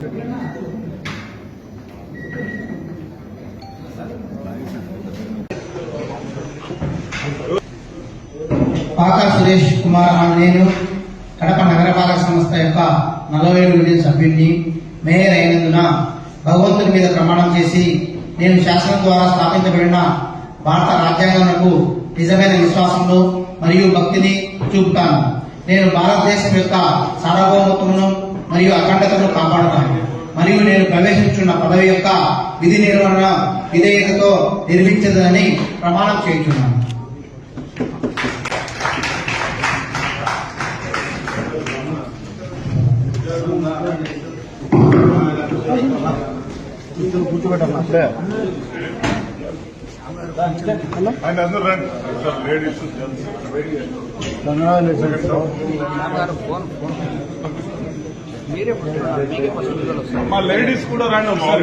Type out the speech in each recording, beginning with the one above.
Gracias. Pak Suresh Kumar అనే నేను కడప నగరపాలక సంస్థ యొక్క నలభై ఏడు సభ్యుడిని మేయర్ అయినందున భగవంతుని మీద ప్రమాణం చేసి నేను శాసనం ద్వారా స్థాపించబడిన భారత రాజ్యాంగంకు నిజమైన విశ్వాసంలో మరియు భక్తిని చూపుతాను. నేను భారతదేశం యొక్క సార్వభౌమత్వమును మరియు అఖండతను కాపాడుతాను. మరియు నేను ప్రవేశించున్న పదవి యొక్క విధి నిర్వహణ విధేయతతో నిర్మించదని ప్రమాణం చేస్తున్నాను మా లేడీస్ కూడా రండి ఒకసారి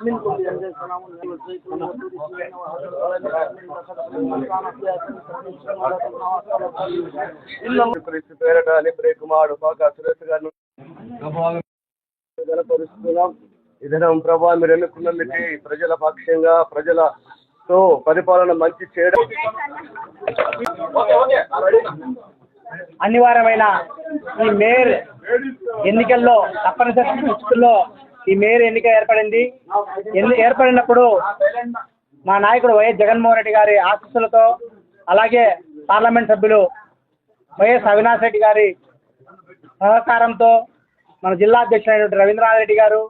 من كل ذنب سلام والزيتون والتين وحجر على الناس విధానం ప్రభా మీరు ఎన్నుకున్న ఈ ప్రజల పక్షంగా ప్రజలతో పరిపాలన మంచి చేయడం. అనివార్యమైన ఈ మేయర్ ఎన్నికల్లో తప్పనిసరి ఈ మేయర్ ఎన్నిక ఏర్పడింది. ఎన్ని ఏర్పడినప్పుడు మా నాయకుడు వైఎస్ జగన్మోహన్ రెడ్డి గారి ఆశీస్సులతో అలాగే పార్లమెంట్ సభ్యులు వైఎస్ అవినాష్ రెడ్డి గారి సహకారంతో మన జిల్లా అధ్యక్షుడైనటువంటి రవీంద్రనాథ్ రెడ్డి గారు